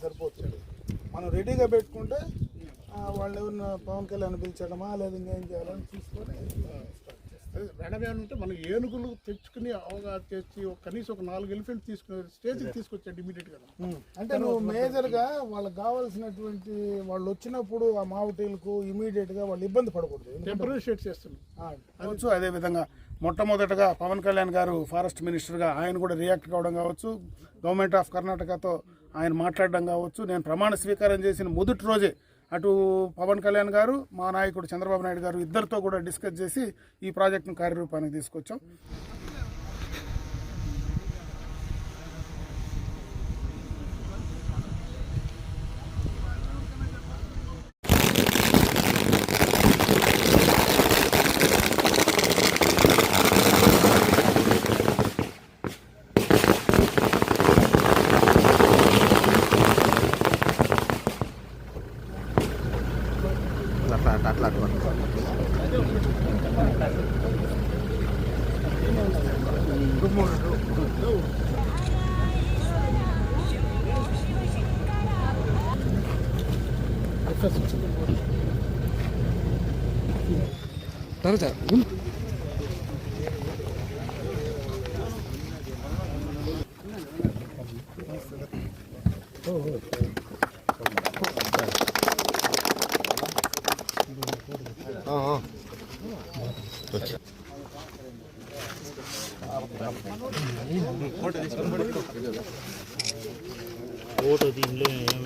సరిపోతుంది. మనం రెడీగా పెట్టుకుంటే వాళ్ళు ఏమన్నా పవన్ కళ్యాణ్ పిలిచడమా లేదా ఇంకేం చేయాలని చూసుకొని వెడవేలు ఉంటే మనం ఏనుగులు తెచ్చుకుని అవగాహన చేసి ఒక కనీసం ఒక నాలుగు ఎలిఫెంట్ తీసుకుని స్టేజ్కి తీసుకొచ్చాడు ఇమీడియట్గా అంటే నువ్వు మేజర్గా వాళ్ళకి కావాల్సినటువంటి వాళ్ళు వచ్చినప్పుడు ఆ మావటీలకు ఇమీడియట్గా వాళ్ళు ఇబ్బంది పడకూడదు. టెంపరీ షేట్ చేస్తున్నాం. ఆ, కావచ్చు అదేవిధంగా మొట్టమొదటగా పవన్ కళ్యాణ్ గారు ఫారెస్ట్ మినిస్టర్గా ఆయన కూడా రియాక్ట్ కావడం కావచ్చు. గవర్నమెంట్ ఆఫ్ కర్ణాటకతో ఆయన మాట్లాడడం కావచ్చు. నేను ప్రమాణ స్వీకారం చేసిన మొదటి రోజే అటు పవన్ కళ్యాణ్ గారు మా నాయకుడు చంద్రబాబు నాయుడు గారు ఇద్దరితో కూడా డిస్కస్ చేసి ఈ ప్రాజెక్టును కార్యరూపానికి తీసుకొచ్చాం. 따르자. 음. 어, 어. 좋지. 오더 딜레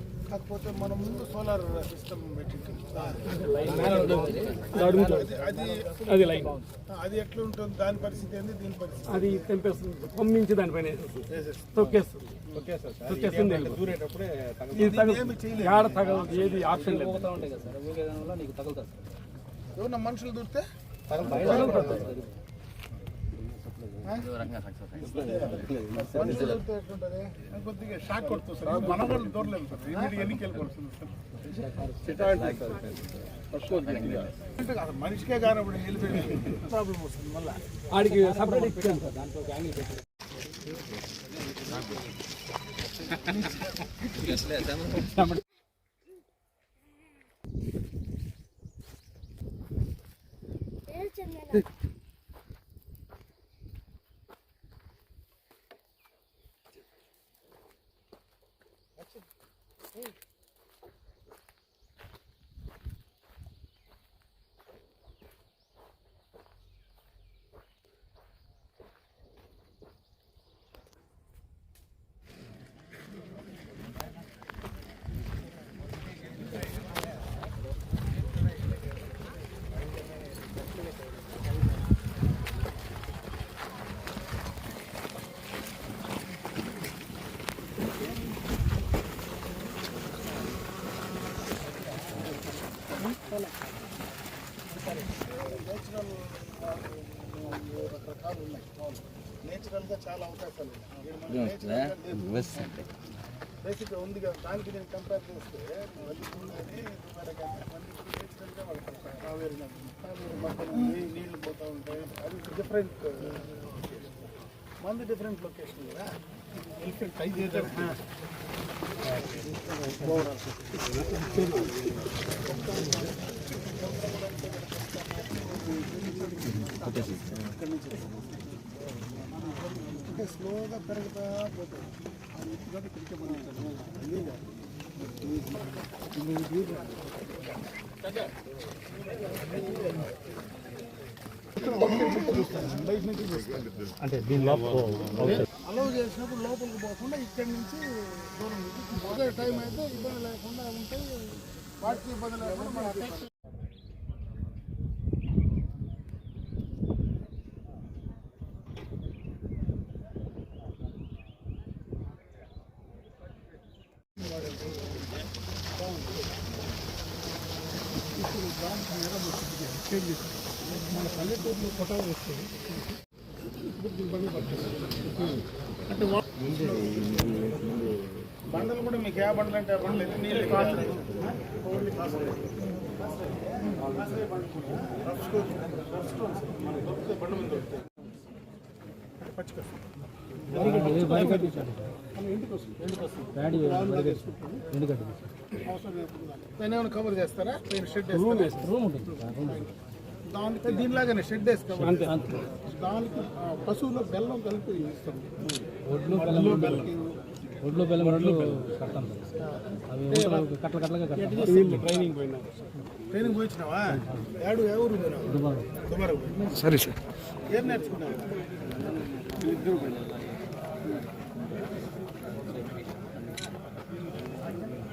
కాకపోతే మనం ముందు సోలార్ సిస్టమ్ అది అది అది లైన్. అది ఎట్లా ఉంటుంది? దాని పరిస్థితి ఏంది? దీని పరిస్థితి అది తెంపేస్తుంది. పంపించి దానిపైన తొక్కేస్తుంది. తొక్కేస్తుంది ఏడ తగలదు. ఏది ఆప్షన్ లేదు. మనుషులు దూరితే మనుషులు దూరితే ఎట్లుంటది కొద్దిగా షాక్ కొడుతుంది సార్ మన వాళ్ళు దూరలేదు సార్ ఇమీడియట్ ఎన్నికలు వెళ్ళిపోతుంది సార్ అంటే అసలు మనిషికే కానప్పుడు వెళ్ళిపోయి ప్రాబ్లం వస్తుంది మళ్ళీ ఆడికి సపరేట్ ఇచ్చాను సార్ దాంట్లో ఒక యాంగిల్ పెట్టి Hey. నీళ్ళు పోతూ ఉంటాయి. అది డిఫరెంట్ మంది డిఫరెంట్ లొకేషన్ కదా. ఎలిఫెంట్ ట్రై చేద్దాం అంటే స్లోగా పెరుగుతా పోతుంది అది ఎత్తుగా ఇక్కడికే మనం అదేగా బయట నుంచి చూస్తాను అంటే దీనిలో అలౌ చేసినప్పుడు లోపలికి పోకుండా ఇక్కడి నుంచి దూరం నుంచి మొదటి టైం అయితే ఇబ్బంది లేకుండా ఉంటే వాటికి ఇబ్బంది లేకుండా మనకి అంటే బండలు కూడా మీకు ఏ బండలు అంటే ఆ బండలు ఎన్ని నీళ్ళు కాదు ఓన్లీ కాదు పచ్చికట్టు అవసరం లేదు దాన్ని ఏమైనా కవర్ చేస్తారా? పైన షెడ్ వేస్తారా దానికి దీనిలాగానే షెడ్ వేసి కవర్ అంతే దానికి పశువులో బెల్లం కలిపి ఇస్తాం. ఒడ్లు బెల్లం ఒడ్లు బెల్లం ఒడ్లు కట్టాం. అవి ఊటలు కట్టలు కట్టలుగా కట్టాం. ట్రైనింగ్ పోయినా ట్రైనింగ్ పోయించినావా? ఏడు? దుబారా పోయినావా? సరే సార్. ఏం నేర్చుకున్నావు?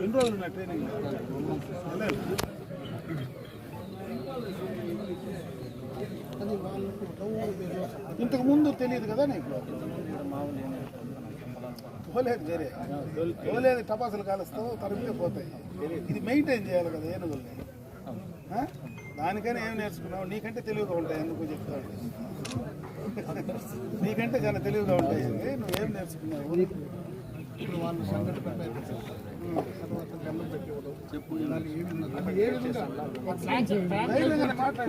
ఎన్ని రోజులు ట్రైనింగ్ నెలలు. అది వాళ్ళకు డౌ- ఇంతకు ముందు తెలియదు కదా నీకు? తోలేదు వేరే తోలేదు టపాసులు కాలుస్తావు తరిమితే పోతాయి. ఇది మెయింటైన్ చేయాలి కదా ఏనుగుల్ని. దానికైనా ఏం నేర్చుకున్నావు? నీకంటే తెలివిగా ఉంటాయి ఎందుకు చెప్తాడు నీకంటే చాలా తెలివిగా ఉంటాయి. నువ్వేం నేర్చుకున్నావు? ఇప్పుడు వాళ్ళు సంగతి తర్వాత అది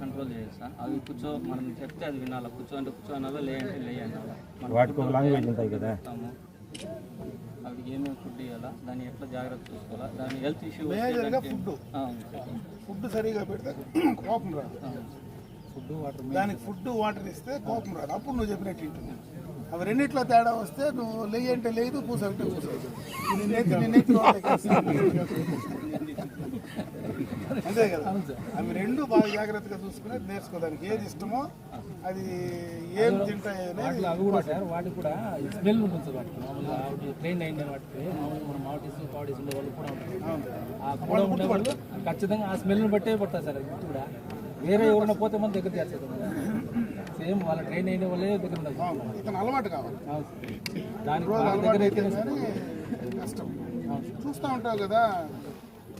కంట్రోల్ చేస్తా. అవి కూర్చో మనం చెప్తే అది వినాలి? కూర్చో అంటే కూర్చో అనాలా లే అంటే లే అనాలా మనం వాటికి ఒక లాంగ్వేజ్ ఉంటాయి కదా. అవి ఏమేమి ఫుడ్ ఇవ్వాలా? దాన్ని ఎట్లా జాగ్రత్త చూసుకోవాలా? దాని హెల్త్ ఇష్యూ మేజర్గా ఫుడ్. ఫుడ్ సరిగా పెడితే కోపం రాదు. దానికి ఫుడ్ వాటర్ ఇస్తే కోపం రాదు. అప్పుడు నువ్వు చెప్పినట్టు. అవి రెండిట్లో తేడా వస్తే నువ్వు లేయి అంటే లేదు కూసంటే కూసదు అంతే కదా? అవి రెండు బాగా జాగ్రత్తగా చూసుకుని నేర్చుకోవడానికి ఏది ఇష్టమో అది ఏం తింటాయి అనేది అవి కూడా సార్ వాటికి కూడా స్మెల్ ఉంటుంది సార్ వాటికి. మామూలుగా వాటి ట్రైన్ అయిన వాటికి మామూలుగా మనం మావటీస్ పావటీస్ ఉండే వాళ్ళు కూడా ఉంటారు. ఆ కూడా ఉండే వాళ్ళు ఖచ్చితంగా ఆ స్మెల్ని బట్టే పడతారు సార్ కూడా. వేరే ఎవరైనా పోతే మనం దగ్గర చేస్తారు సేమ్ వాళ్ళ ట్రైన్ అయిన వాళ్ళే దగ్గర ఉండదు అలవాటు కావాలి. దానికి దగ్గర అయితే కష్టం. చూస్తూ ఉంటావు కదా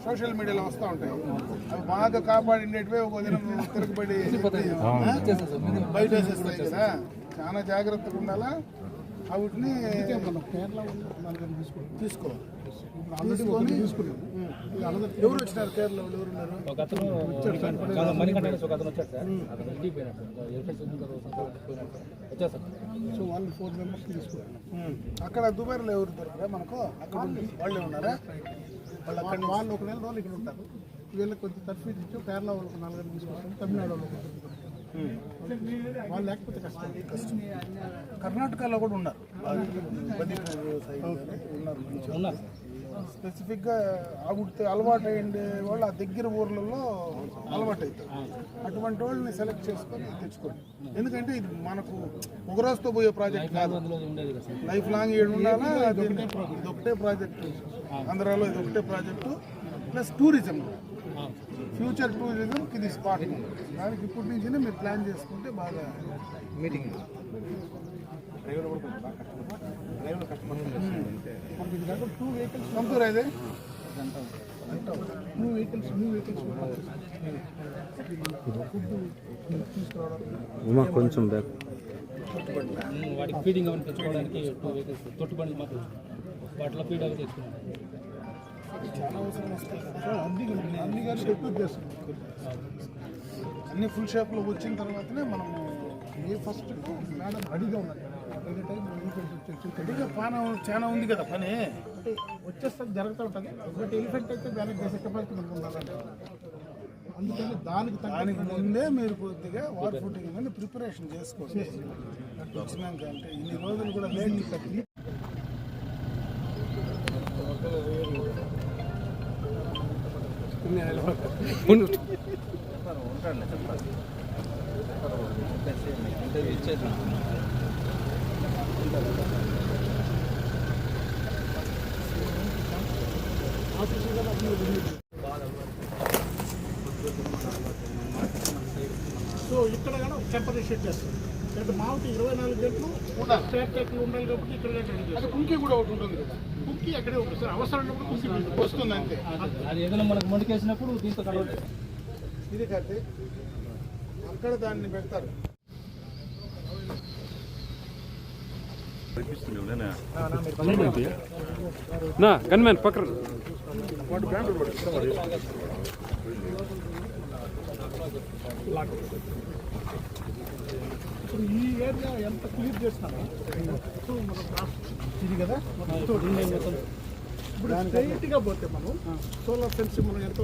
సోషల్ మీడియాలో వస్తూ ఉంటాయి. అవి బాగా కాపాడినట్టువే ఒక దినం తిరగబడి మీద బయట వేసేస్తాయి కదా. చాలా జాగ్రత్తగా ఉండాలా? వాటిని తీసుకోవాలి. తీసుకొని ఎవరు వచ్చినారు కేరళ వాళ్ళు ఎవరు ఉన్నారు? ఒక అతను కాదు, మణికంఠ అనేసి ఒక అతను వచ్చాడు సార్. అతను ఇంటికి పోయినాడు సార్. ఎలక్ట్రిక్ వచ్చిన తర్వాత పోయినాడు సార్. వచ్చారు సార్. సో వాళ్ళు ఫోర్ మెంబర్స్ తీసుకున్నారు. అక్కడ దుబాయ్లో ఎవరు దొరకరా మనకు? అక్కడ ఉంది. వాళ్ళే ఉన్నారా? వాళ్ళు అక్కడ వాళ్ళు ఒక నెల రోజులు ఇక్కడ ఉంటారు. వీళ్ళకి కొంచెం తర్ఫీదు ఇచ్చి కేరళ వాళ్ళకి నలుగురు తీసుకొస్తారు. తమిళనాడు వాళ్ళకి తీసుకొస్తారు. వాళ్ళు లేకపోతే కష్టం. కష్టం కర్ణాటకలో కూడా ఉన్నారు. ఉన్నారు. స్పెసిఫిక్గా ఆగుడితే అలవాటు అయ్యిండే వాళ్ళు ఆ దగ్గర ఊర్లలో అలవాటు అవుతారు అటువంటి వాళ్ళని సెలెక్ట్ చేసుకొని తెచ్చుకోండి. ఎందుకంటే ఇది మనకు ఒక రోజుతో పోయే ప్రాజెక్ట్ కాదు. లైఫ్ లాంగ్ ఏడు ఉండాలా? ఇది ఒకటే ప్రాజెక్ట్. ఆంధ్రాలో ఇది ఒకటే project. Plus tourism. Future tourism ఇది స్పాట్ దానికి ఇప్పటి నుంచి మీరు ప్లాన్ చేసుకుంటే బాగా మీటింగ్. టూ వెహికల్స్ పంపురా ఇది two vehicles new vehicles Uma కొంచెం బ్యాక్ వాటికి ఫీడింగ్ అవన్నీ తెచ్చుకోవడానికి టూ వెహికల్స్ తొట్టు బండ్లు మాత్రం వాటిలో ఫీడ్ అవి తెచ్చుకున్నాం అన్ని కానీ ఎక్కువ చేస్తున్నాం అన్ని ఫుల్ షేప్లో వచ్చిన తర్వాతనే మనము ఏ ఫస్ట్ మేడం ఎనీ టైం రెడీగా పాన చాలా ఉంది కదా పని. అంటే వచ్చేస్తే జరుగుతూ ఉంటుంది. బట్ ఎలిఫెంట్ అయితే దానికి చేసే కెపాసిటీ మనకు ఉండాలంటే అందుకని దానికి దానికి ముందే మీరు కొద్దిగా వాటర్ ఫుటింగ్ ప్రిపరేషన్ చేసుకోండి. అట్లా వచ్చినాక అంటే ఇన్ని రోజులు కూడా లేట్ సో ఇక్కడ కూడా టెంపరీ షెడ్ చేస్తారు మామిడి ఇరవై నాలుగు గంటలు ఉండాలి. స్టాక్ ఉండాలి కాబట్టి ఇక్కడ అది కుంకి కూడా ఒకటి ఉంటుంది కదా. కుంకి అక్కడే ఉంటుంది. సార్ అవసరం ఉన్నప్పుడు కుంకి వస్తుంది అంతే. అది ఏదైనా మనకు మొండికేసినప్పుడు దీంతో ఇది కట్టి అక్కడ దాన్ని పెడతారు. నా గన్మెన్ పక్కన. ఇప్పుడు ఈ ఏరియా ఎంత క్లియర్ చేస్తారో మనం ఇది కదా ఇప్పుడు స్ట్రైట్ పోతే మనం సోలార్ ఫెన్సింగ్ మనం ఎంత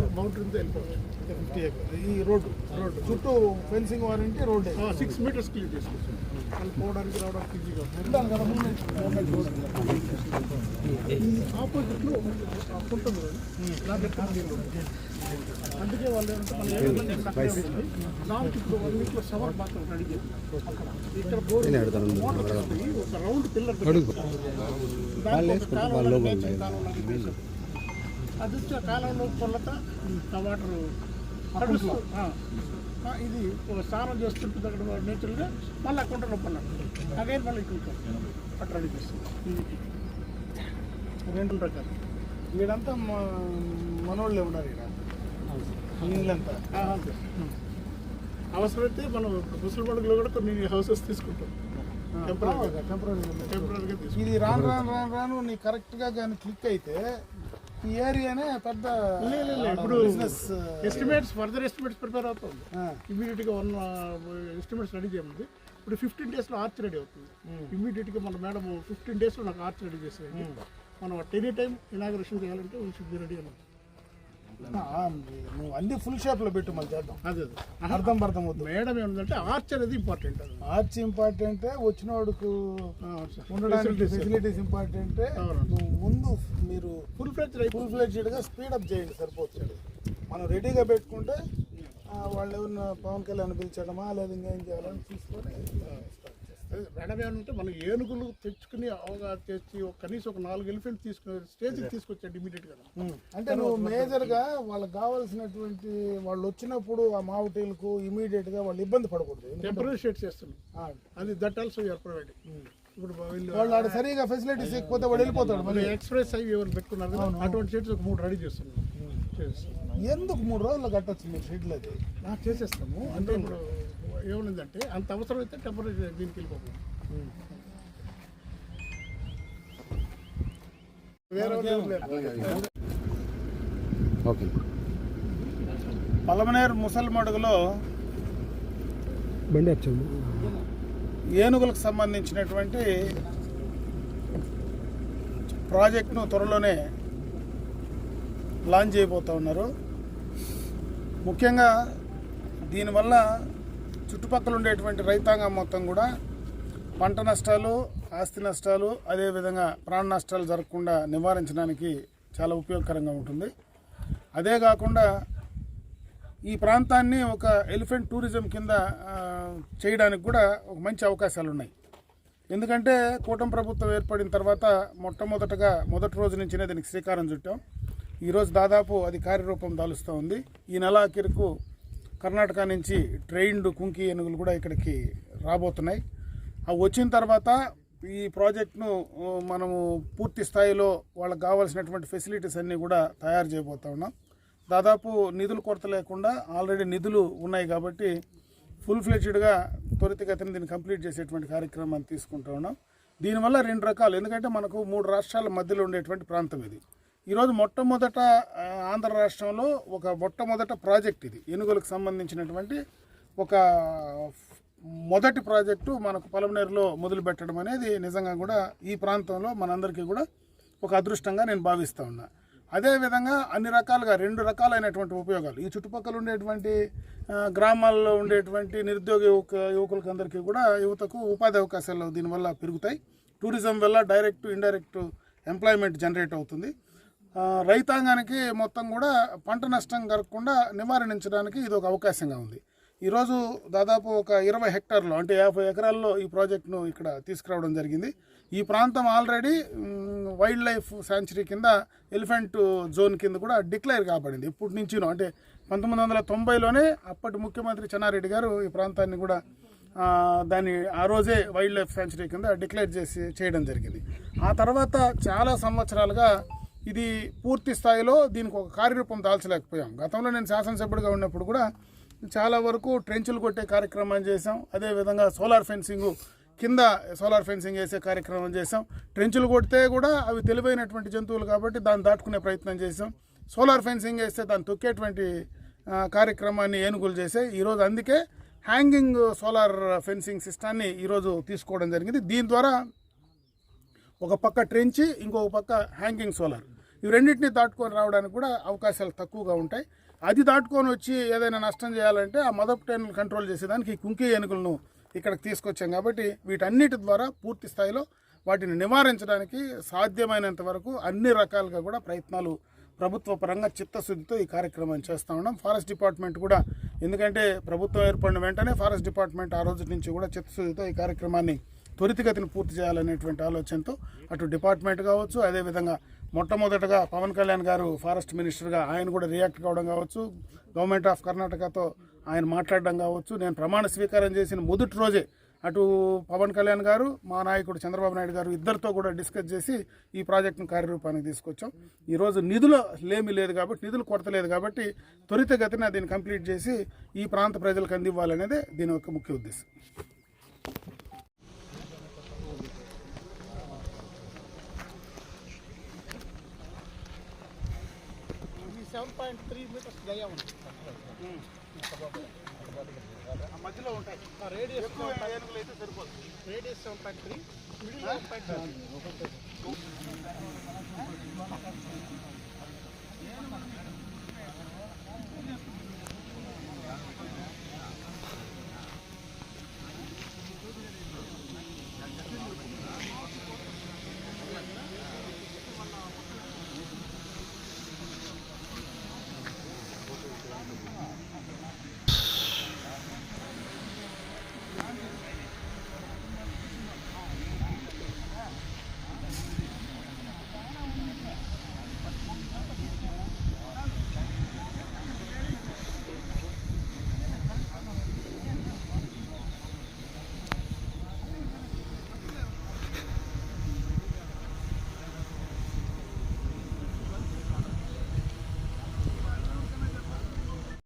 వెళ్ళిపోవచ్చు ఫిఫ్టీ ఏకర్ ఈ రోడ్డు రోడ్డు చుట్టూ ఫెన్సింగ్ వారంటే రోడ్ సిక్స్ మీటర్స్ క్లియర్ చేసుకోవచ్చు వాళ్ళు పోవడానికి రావడానికి ఈజీగా వెళ్దాం కదా ఆపోజిట్లో ఉంటుంది దాంట్లో అందుకే వాళ్ళు. దానికి ఇప్పుడు వన్ సవర్ రెడీ చేస్తారు. ఒక రౌండ్ పిల్లర్. అది వచ్చి కాలంలో కొల్లత వాటర్ ఇది ఒక స్నానం చేస్తుంటుంది అక్కడ నేచురల్గా. మళ్ళీ అక్కడ నొప్పి అగైన్ మళ్ళీ ఇక్కడ అట్లా రెడీ చేస్తుంది. రెండు రకాలు. వీడంతా మనోళ్ళే ఉన్నారు ఇక్కడ. అవసరమైతే మనం ముసలిపడుగులో కూడా కొన్ని హౌసెస్ తీసుకుంటాం. ఇది రాను రాను రాను రాను నీ కరెక్ట్గా కానీ క్లిక్ అయితే ఈ ఏరియానే పెద్ద ఇప్పుడు ఎస్టిమేట్స్ ఫర్దర్ ఎస్టిమేట్స్ ప్రిపేర్ అవుతుంది ఇమీడియట్గా వన్ ఎస్టిమేట్స్ రెడీ చేయమంది. ఇప్పుడు ఫిఫ్టీన్ డేస్లో ఆర్చ్ రెడీ అవుతుంది. ఇమీడియట్గా మన మేడం ఫిఫ్టీన్ డేస్లో నాకు ఆర్చ్ రెడీ చేసేది మనం ఎనీ టైం ఇనాగ్రేషన్ చేయాలంటే వీ షుడ్ బి రెడీ అన్నమాట. నువ్వు అన్ని ఫుల్ షేప్లో పెట్టు మళ్ళీ చేద్దాం. అదే అర్థం అర్థం అవుతుంది మేడం ఏమంటే ఆర్చ్ అనేది ఇంపార్టెంట్ ఆర్చ్ ఇంపార్టెంట్ వచ్చిన వాడుకు ఉండడానికి ఫెసిలిటీస్ ఇంపార్టెంట్ ముందు మీరు ఫుల్ ఫ్లెజ్ ఫుల్ ఫ్లెడ్జెడ్గా స్పీడ్ అప్ చేయండి సరిపోతుంది. మనం రెడీగా పెట్టుకుంటే వాళ్ళు ఏమన్నా పవన్ కళ్యాణ్ పిలిచడమా లేదా ఇంకేం చేయాలని చూసుకొని మేడం ఏమంటే మనం ఏనుగులు తెచ్చుకుని అవగా తెచ్చి కనీసం ఒక నాలుగు ఎలిఫెంట్ తీసుకుని స్టేజ్కి తీసుకొచ్చాడు ఇమీడియట్గా అంటే నువ్వు మేజర్గా వాళ్ళకి కావాల్సినటువంటి వాళ్ళు వచ్చినప్పుడు ఆ మావటీలకు ఇమీడియట్గా వాళ్ళు ఇబ్బంది పడకూడదు. టెంపరీ షేట్ చేస్తున్నాం. అది దట్ ఆల్సో యూఆర్ ప్రొవైడింగ్. ఇప్పుడు వాళ్ళు ఆడ సరిగా ఫెసిలిటీస్ ఇకపోతే వాడు వెళ్ళిపోతాడు మళ్ళీ. ఎక్స్ప్రెస్ అవి ఎవరు పెట్టుకున్నారు? అటువంటి షీట్స్ ఒక మూడు రెడీ చేస్తున్నాం. ఎందుకు మూడు రోజులు కట్టచ్చు మీరు షీట్లు అది చేసేస్తాము. అంటే ఇప్పుడు ఏముందంటే అంత అవసరం అయితే టెంపరీ దీనికి వెళ్ళిపోతాం వేరే వాళ్ళు లేదు. ఓకే. పలమనేరు ముసలిమడుగులో ఏనుగులకు సంబంధించినటువంటి ప్రాజెక్ట్ను త్వరలోనే లాంచ్ చేయబోతూ ఉన్నారు. ముఖ్యంగా దీనివల్ల చుట్టుపక్కల ఉండేటువంటి రైతాంగం మొత్తం కూడా పంట నష్టాలు ఆస్తి నష్టాలు అదేవిధంగా ప్రాణ నష్టాలు జరగకుండా నివారించడానికి చాలా ఉపయోగకరంగా ఉంటుంది. అదే కాకుండా ఈ ప్రాంతాన్ని ఒక ఎలిఫెంట్ టూరిజం కింద చేయడానికి కూడా ఒక మంచి అవకాశాలు ఉన్నాయి. ఎందుకంటే కూటమి ప్రభుత్వం ఏర్పడిన తర్వాత మొట్టమొదటగా మొదటి రోజు నుంచినే దీనికి శ్రీకారం చుట్టాం. ఈరోజు దాదాపు అది కార్యరూపం దాలుస్తూ ఉంది. ఈ నెల ఆఖరికు కర్ణాటక నుంచి ట్రైన్డ్ కుంకి ఏనుగులు కూడా ఇక్కడికి రాబోతున్నాయి. అవి వచ్చిన తర్వాత ఈ ప్రాజెక్ట్ను మనము పూర్తి స్థాయిలో వాళ్ళకి కావాల్సినటువంటి ఫెసిలిటీస్ అన్నీ కూడా తయారు చేయబోతా ఉన్నాం. దాదాపు నిధుల కొరత లేకుండా ఆల్రెడీ నిధులు ఉన్నాయి కాబట్టి ఫుల్ ఫ్లెడ్జ్డ్గా త్వరితగతిన దీన్ని కంప్లీట్ చేసేటువంటి కార్యక్రమాన్ని తీసుకుంటా ఉన్నాం. దీనివల్ల రెండు రకాలు. ఎందుకంటే మనకు మూడు రాష్ట్రాల మధ్యలో ఉండేటువంటి ప్రాంతం ఇది. ఈరోజు మొట్టమొదట ఆంధ్ర రాష్ట్రంలో ఒక మొట్టమొదట ప్రాజెక్ట్ ఇది. ఏనుగులకు సంబంధించినటువంటి ఒక మొదటి ప్రాజెక్టు మనకు పలమనేరులో మొదలు పెట్టడం అనేది నిజంగా కూడా ఈ ప్రాంతంలో మనందరికీ కూడా ఒక అదృష్టంగా నేను భావిస్తూ ఉన్నా. అదేవిధంగా అన్ని రకాలుగా రెండు రకాలైనటువంటి ఉపయోగాలు. ఈ చుట్టుపక్కల ఉండేటువంటి గ్రామాల్లో ఉండేటువంటి నిరుద్యోగ యువక యువకులకి అందరికీ కూడా యువతకు ఉపాధి అవకాశాలు దీనివల్ల పెరుగుతాయి. టూరిజం వల్ల డైరెక్ట్ ఇండైరెక్ట్ ఎంప్లాయ్మెంట్ జనరేట్ అవుతుంది. రైతాంగానికి మొత్తం కూడా పంట నష్టం కలగకుండా నివారించడానికి ఇది ఒక అవకాశంగా ఉంది. ఈరోజు దాదాపు ఒక ఇరవై హెక్టార్లు అంటే యాభై ఎకరాల్లో ఈ ప్రాజెక్టును ఇక్కడ తీసుకురావడం జరిగింది. ఈ ప్రాంతం ఆల్రెడీ వైల్డ్ లైఫ్ శాంచురీ కింద ఎలిఫెంట్ జోన్ కింద కూడా డిక్లేర్ కాబడింది. ఇప్పటి నుంచినో అంటే పంతొమ్మిది వందల తొంభైలోనే అప్పటి ముఖ్యమంత్రి చెన్నారెడ్డి గారు ఈ ప్రాంతాన్ని కూడా దాన్ని ఆ రోజే వైల్డ్ లైఫ్ శాంచురీ కింద డిక్లేర్ చేసి చేయడం జరిగింది. ఆ తర్వాత చాలా సంవత్సరాలుగా ఇది పూర్తి స్థాయిలో దీనికి ఒక కార్యరూపం దాల్చలేకపోయాం. గతంలో నేను శాసనసభ్యుడిగా ఉన్నప్పుడు కూడా చాలా వరకు ట్రెంచులు కొట్టే కార్యక్రమం చేసాం అదేవిధంగా సోలార్ ఫెన్సింగ్ కింద సోలార్ ఫెన్సింగ్ వేసే కార్యక్రమం చేసాం ట్రెంచులు కొడితే కూడా అవి తెలివైనటువంటి జంతువులు కాబట్టి దాన్ని దాటుకునే ప్రయత్నం చేసాం సోలార్ ఫెన్సింగ్ వేస్తే దాన్ని తొక్కేటువంటి కార్యక్రమాన్ని ఏనుగులు చేసే ఈరోజు అందుకే హ్యాంగింగ్ సోలార్ ఫెన్సింగ్ సిస్టాన్ని ఈరోజు తీసుకోవడం జరిగింది. దీని ద్వారా ఒక పక్క ట్రెంచి ఇంకొక పక్క హ్యాంగింగ్ సోలార్ ఇవి రెండింటిని దాటుకొని రావడానికి కూడా అవకాశాలు తక్కువగా ఉంటాయి. అది దాటుకొని వచ్చి ఏదైనా నష్టం చేయాలంటే ఆ మదప్ టెన్ కంట్రోల్ చేసేదానికి ఈ కుంకి ఏనుగులను ఇక్కడికి తీసుకొచ్చాం కాబట్టి వీటన్నిటి ద్వారా పూర్తి స్థాయిలో వాటిని నివారించడానికి సాధ్యమైనంత వరకు అన్ని రకాలుగా కూడా ప్రయత్నాలు ప్రభుత్వ పరంగా చిత్తశుద్ధితో ఈ కార్యక్రమాన్ని చేస్తూ ఉన్నాం. ఫారెస్ట్ డిపార్ట్మెంట్ కూడా ఎందుకంటే ప్రభుత్వం ఏర్పడిన వెంటనే ఫారెస్ట్ డిపార్ట్మెంట్ ఆ రోజు నుంచి కూడా చిత్తశుద్ధితో ఈ కార్యక్రమాన్ని త్వరితగతిని పూర్తి చేయాలనేటువంటి ఆలోచనతో అటు డిపార్ట్మెంట్ కావచ్చు అదేవిధంగా మొట్టమొదటగా పవన్ కళ్యాణ్ గారు ఫారెస్ట్ మినిస్టర్గా ఆయన కూడా రియాక్ట్ కావడం కావచ్చు గవర్నమెంట్ ఆఫ్ కర్ణాటకతో ఆయన మాట్లాడడం కావచ్చు. నేను ప్రమాణ స్వీకారం చేసిన మొదటి రోజే అటు పవన్ కళ్యాణ్ గారు మా నాయకుడు చంద్రబాబు నాయుడు గారు ఇద్దరితో కూడా డిస్కస్ చేసి ఈ ప్రాజెక్టును కార్యరూపానికి తీసుకొచ్చాం. ఈరోజు నిధులు లేమి లేదు కాబట్టి నిధులు కొరత లేదు కాబట్టి త్వరితగతిన దీన్ని కంప్లీట్ చేసి ఈ ప్రాంత ప్రజలకు అందివ్వాలనేదే దీని యొక్క ముఖ్య ఉద్దేశం. సెవెన్ పాయింట్ త్రీ మీటర్స్ గయా ఉంది. మధ్యలో ఉంటాయి. రేడియస్ అయితే సరిపోదు. Radius seven point three middle point